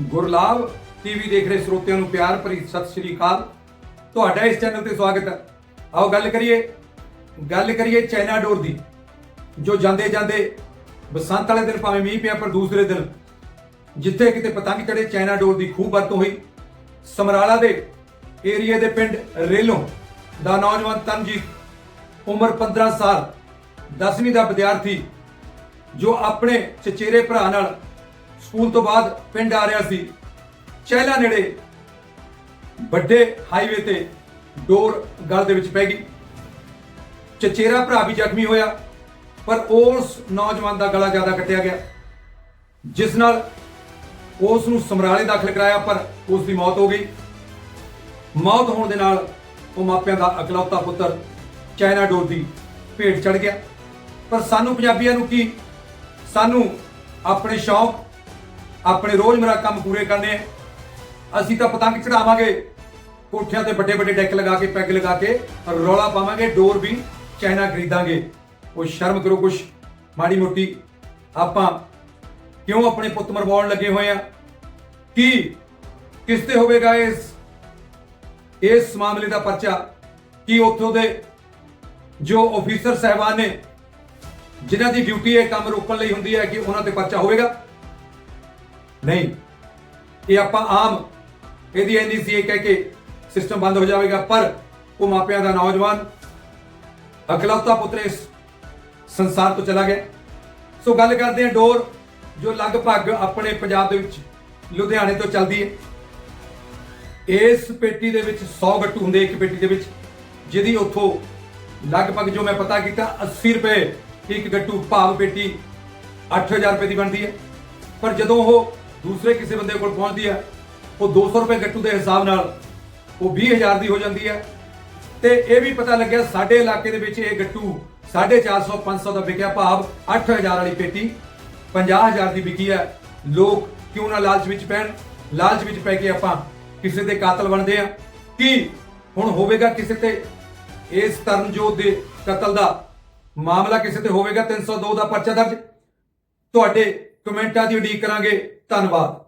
ਗੁਰਲਾਭ TV ਦੇਖ ਰਹੇ ਸਰੋਤਿਆਂ ਨੂੰ ਪਿਆਰ ਭਰੀ ਸਤਿ ਸ਼੍ਰੀ ਅਕਾਲ। ਤੁਹਾਡਾ ਇਸ ਚੈਨਲ ਤੇ ਸਵਾਗਤ ਹੈ। ਆਓ ਗੱਲ ਕਰੀਏ ਗੱਲ ਕਰੀਏ ਚਾਈਨਾ ਡੋਰ ਦੀ, ਜੋ ਜਾਂਦੇ ਜਾਂਦੇ ਬਸੰਤ ਵਾਲੇ ਦਿਨ ਭਾਵੇਂ ਮੀਂਹ ਪਿਆ ਪਰ ਦੂਸਰੇ ਦਿਨ ਜਿੱਥੇ ਕਿਤੇ ਪਤੰਗ ਚੜੇ ਚਾਈਨਾ ਡੋਰ ਦੀ ਖੂਬ ਵਰਤੋਂ ਹੋਈ, ਸਮਰਾਲਾ ਦੇ ਏਰੀਏ ਦੇ ਪਿੰਡ ਰੇਲੋਂ ਦਾ ਨੌਜਵਾਨ ਤਨਜੀਤ, ਉਮਰ 15 ਸਾਲ 10ਵੀਂ ਦਾ ਵਿਦਿਆਰਥੀ, ਜੋ ਆਪਣੇ ਚਚੇਰੇ ਭਰਾ ਨਾਲ ਸਕੂਲ ਤੋਂ ਬਾਅਦ ਪਿੰਡ ਆ ਰਿਹਾ ਸੀ। ਚਹਿਲਾ ਨੇੜੇ ਵੱਡੇ ਹਾਈਵੇ ਤੇ ਡੋਰ ਗਲ ਦੇ ਵਿੱਚ ਪੈ ਗਈ। ਚਚੇਰਾ ਭਰਾ ਵੀ ਜ਼ਖਮੀ ਹੋਇਆ, ਪਰ ਉਸ ਨੌਜਵਾਨ ਦਾ ਗਲਾ ਜ਼ਿਆਦਾ ਕੱਟਿਆ ਗਿਆ, ਜਿਸ ਨਾਲ ਉਸ ਨੂੰ ਸਮਰਾਲੇ ਦਾਖਲ ਕਰਾਇਆ, ਪਰ ਉਸ ਦੀ ਮੌਤ ਹੋ ਗਈ। ਮੌਤ ਹੋਣ ਦੇ ਨਾਲ ਉਹ ਮਾਪਿਆਂ ਦਾ ਇਕਲੌਤਾ ਪੁੱਤਰ ਚਾਈਨਾ ਡੋਰ ਦੀ ਭੇਟ ਚੜ ਗਿਆ। ਪਰ ਸਾਨੂੰ ਪੰਜਾਬੀਆਂ ਨੂੰ ਕੀ? ਸਾਨੂੰ ਆਪਣੇ ਸ਼ੌਕ ਆਪਣੇ ਰੋਜ਼ਮਰਾ ਕੰਮ ਪੂਰੇ ਕਰਨੇ ਅਸੀਂ ਤਾਂ ਪਤੰਗ ਚੜਾਵਾਂਗੇ, ਕੋਠਿਆਂ ਤੇ ਵੱਡੇ ਵੱਡੇ ਡੈਕ ਲਗਾ ਕੇ, ਪੈਗ ਲਗਾ ਕੇ, ਰੌਲਾ ਪਾਵਾਂਗੇ, ਡੋਰ ਵੀ ਚਾਈਨਾ ਖਰੀਦਾਂਗੇ। ਉਹ ਸ਼ਰਮ ਕਰੋ ਕੁਛ, ਮਾੜੀ ਮੋਟੀ। ਆਪਾਂ ਕਿਉਂ ਆਪਣੇ ਪੁੱਤ ਮਰਵਾਉਣ ਲੱਗੇ ਹੋਏ ਆ? ਕੀ ਕਿਸ ਤੇ ਹੋਵੇਗਾ ਇਸ ਇਸ ਮਾਮਲੇ ਦਾ ਪਰਚਾ? ਕੀ ਉੱਥੋਂ ਦੇ ਜੋ ਅਫੀਸਰ ਸਹਿਬਾਨ ਨੇ, ਜਿਨ੍ਹਾਂ ਦੀ ਡਿਊਟੀ ਇਹ ਕੰਮ ਰੋਕਣ ਲਈ ਹੁੰਦੀ ਹੈ, ਕਿ ਉਹਨਾਂ ਤੇ ਪਰਚਾ ਹੋਵੇਗਾ? ਨਹੀਂ। ਇਹ ਆਪਾਂ ਆਮ ਇਹਦੀ ਇੰਨੀ ਸੀ ਇਹ ਕਹਿ ਕੇ ਸਿਸਟਮ ਬੰਦ ਹੋ ਜਾਵੇਗਾ, ਪਰ ਉਹ ਮਾਪਿਆਂ ਦਾ ਨੌਜਵਾਨ ਅਕਲੌਤਾ ਪੁੱਤਰ ਇਸ ਸੰਸਾਰ ਤੋਂ ਚਲਾ ਗਿਆ। ਸੋ ਗੱਲ ਕਰਦੇ ਹਾਂ ਡੋਰ, ਜੋ ਲਗਭਗ ਆਪਣੇ ਪੰਜਾਬ ਦੇ ਵਿੱਚ ਲੁਧਿਆਣੇ ਤੋਂ ਚੱਲਦੀ ਹੈ। ਇਸ ਪੇਟੀ ਦੇ ਵਿੱਚ 100 ਗੱਟੂ ਹੁੰਦੇ ਇੱਕ ਪੇਟੀ ਦੇ ਵਿੱਚ, ਜਿਹਦੀ ਉੱਥੋਂ ਲਗਭਗ ਜੋ ਮੈਂ ਪਤਾ ਕੀਤਾ 80 ਰੁਪਏ ਇੱਕ ਗੱਟੂ ਭਾਵ ਪੇਟੀ 8000 ਰੁਪਏ ਦੀ ਬਣਦੀ ਹੈ। ਪਰ ਜਦੋਂ ਉਹ ਦੂਸਰੇ ਕਿਸੇ ਬੰਦੇ ਕੋਲ ਪਹੁੰਚਦੀ ਹੈ, ਉਹ 200 ਰੁਪਏ ਗੱਟੂ ਦੇ ਹਿਸਾਬ ਨਾਲ ਉਹ 20000 ਦੀ ਹੋ ਜਾਂਦੀ ਹੈ। ਤੇ ਇਹ ਵੀ ਪਤਾ ਲੱਗਿਆ ਸਾਡੇ ਇਲਾਕੇ ਦੇ ਵਿੱਚ ਇਹ ਗੱਟੂ 450 500 ਦਾ ਵਿਕਿਆ ਭਾਵ 8000 ਵਾਲੀ ਪੇਟੀ 50000 ਦੀ ਵਿਕੀ ਹੈ। ਲੋਕ ਕਿਉਂ ਨਾ ਲਾਲਚ ਵਿੱਚ ਪੈਣ? ਲਾਲਚ ਵਿੱਚ ਪੈ ਕੇ ਆਪਾਂ ਕਿਸੇ ਦੇ ਕਾਤਲ ਬਣਦੇ ਆ ਕੀ ਹੁਣ ਹੋਵੇਗਾ ਕਿਸੇ ਤੇ? ਇਸ ਤਰਨਜੋਤ ਦੇ ਕਤਲ ਦਾ ਮਾਮਲਾ ਕਿਸੇ ਤੇ ਹੋਵੇਗਾ? 302 ਦਾ ਪਰਚਾ ਦਰਜ। ਤੁਹਾਡੇ ਕਮੈਂਟਾਂ ਦੀ ਉਡੀਕ ਕਰਾਂਗੇ। ਧੰਨਵਾਦ।